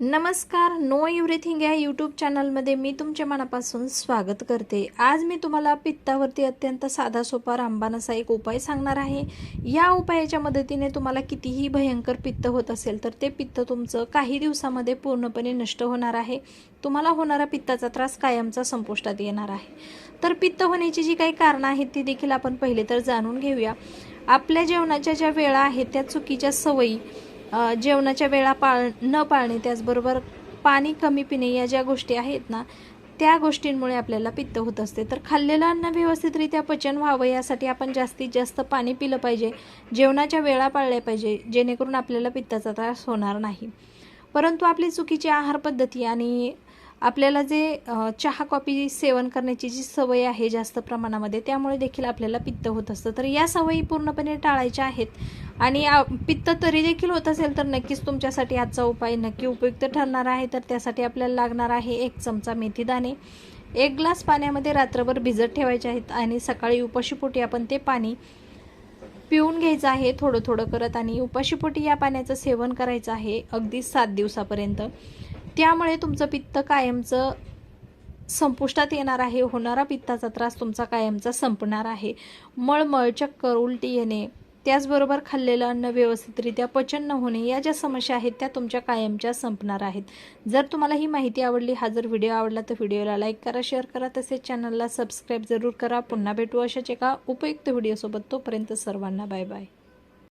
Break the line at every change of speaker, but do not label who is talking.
नमस्कार know everything या YouTube चॅनलमध्ये मी तुमच्या मनापासून स्वागत करते. आज मी तुम्हाला पित्तावरती अत्यंत साधा सोपा रामबाण असा एक उपाय सांगणार आहे. या उपायाच्या मदतीने तुम्हाला कितीही भयंकर पित्त होत असेल तर ते पित्त तुमचं काही दिवसामध्ये पूर्णपणे नष्ट होणार आहे. तुम्हाला होणारा पित्ताचा त्रास कायमचा संपुष्टात येणार आहे. तर पित्त होण्याची जी काही कारणं आहेत ती देखील आपण पहिले तर जाणून घेऊया. आपल्या जेवणाच्या ज्या वेळा आहेत त्या चुकीच्या सवयी जेवणाच्या वेळा पाळ न पाळणे त्याचबरोबर पाणी कमी पिणे या ज्या गोष्टी आहेत ना त्या गोष्टींमुळे आपल्याला पित्त होत असते. तर खाल्लेलं अन्न व्यवस्थितरित्या पचन व्हावं यासाठी आपण जास्तीत जास्त पाणी पिलं पाहिजे जेवणाच्या वेळा पाळल्या पाहिजे जेणेकरून आपल्याला पित्ताचा त्रास होणार नाही. परंतु आपली चुकीची आहार पद्धती आणि आपल्याला जे चहा कॉफी सेवन करण्याची जी सवय आहे जास्त प्रमाणामध्ये त्यामुळे देखील आपल्याला पित्त होत असतं. तर या सवयी पूर्णपणे टाळायच्या आहेत. आणि पित्त तरी देखील होत असेल तर नक्कीच तुमच्यासाठी आजचा उपाय नक्की उपयुक्त ठरणार आहे. तर त्यासाठी आपल्याला लागणार आहे एक चमचा मेथी दाणे एक ग्लास पाण्यामध्ये रात्रभर भिजत ठेवायचे आहेत आणि सकाळी उपाशीपोटी आपण ते पाणी पिऊन घ्यायचं आहे थोडं थोडं करत आणि उपाशीपोटी या पाण्याचं सेवन करायचं आहे अगदी सात दिवसापर्यंत. त्यामुळे तुमचं पित्त कायमचं संपुष्टात येणार आहे होणारा पित्ताचा त्रास तुमचा कायमचा संपणार आहे. मळमळ चक्कर उलटी येणे त्याचबरोबर खाल्लेलं अन्न व्यवस्थितरित्या पचन न होणे या ज्या समस्या आहेत त्या तुमच्या कायमच्या संपणार आहेत. जर तुम्हाला ही माहिती आवडली हा जर व्हिडिओ आवडला तर व्हिडिओला लाईक करा शेअर करा तसेच चॅनलला सबस्क्राईब जरूर करा. पुन्हा भेटू अशाच एका उपयुक्त व्हिडिओसोबत. तोपर्यंत सर्वांना बाय बाय.